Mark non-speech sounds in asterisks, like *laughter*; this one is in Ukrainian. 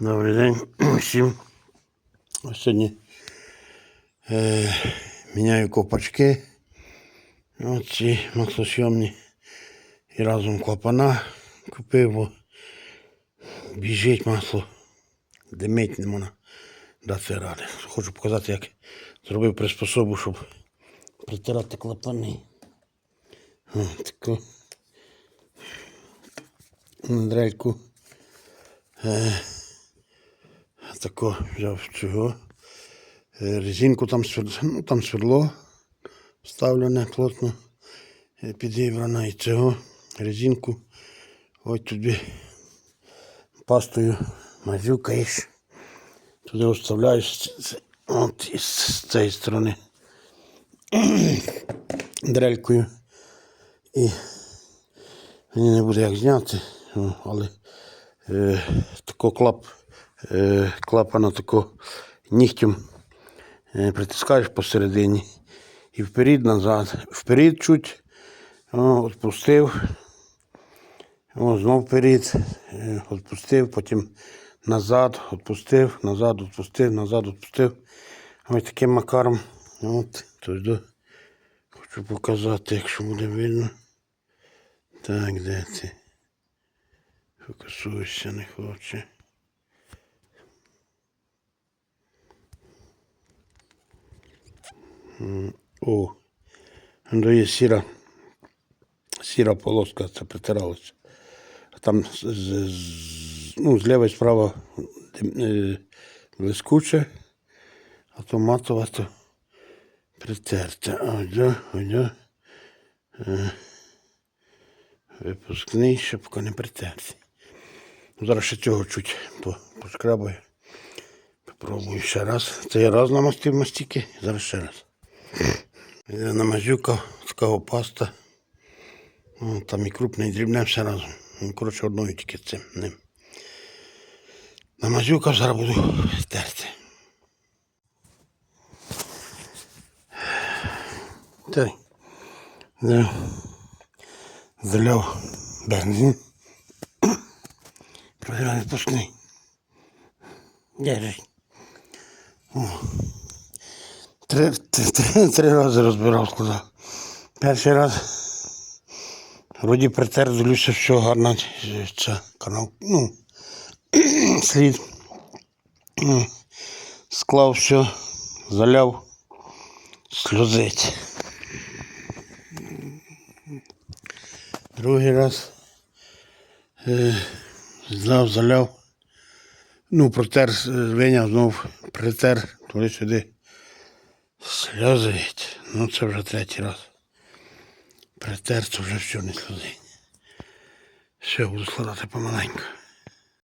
Добрий день всім. Сьогодні е, міняю ковпачки. Оці маслосйомні. І разом клапана купив, бо біжить масло. Димить не можна дати ради. Хочу показати, як зробив приспособу, щоб притирати клапани. О, таку дрельку. Тако взяв цього. е, Резинку там сверло, ну, там сверло вставлене плотно е, підібрано і цього резинку. Ось туди пастою мазюкаєш. Туди вставляєш от із цієї сторони *clears throat* дрелькою. І мені не буде як зняти, але е, тако клап, клапана тако нігтем е, притискаєш посередині і вперед назад. Вперед чуть, відпустив, о, знов вперед, е, відпустив, потім назад, відпустив, назад, відпустив, назад, відпустив. Ось таким макаром. От, туди. Хочу показати, якщо буде видно. Так, де ти? Фокусуйся, не хоче. О, є сіра, сіра полоска, це притиралося. Там з, з, ну, зліва і справа е, блискуче, а то матова, то притерте. Да. Е, Випускний, ще поки не притертий. Зараз ще цього чуть по- пошкрабаю. Попробую ще раз. Це я раз намастив мастики, зараз ще раз. Я намазюкав, така паста. Ну, там і крупне, і дрібне все разом. Ну, коротше, одною тільки цим ним. Намазюкав, зараз буду терти. Так. Заляв бензин. Проверяю пускний. Держи. Три, три, три, рази розбирав, сказав. Перший раз вроді притер, дивлюся, що гарна ця канал. Ну, *clears throat* слід. Ну, Склав все, заляв, сльозить. Другий раз е, злав, заляв. Ну, протер, е, виняв, знов притер, Сльозить. Ну, це вже третій раз. Притер, вже всю не сльозить. Все, буду складати помаленьку.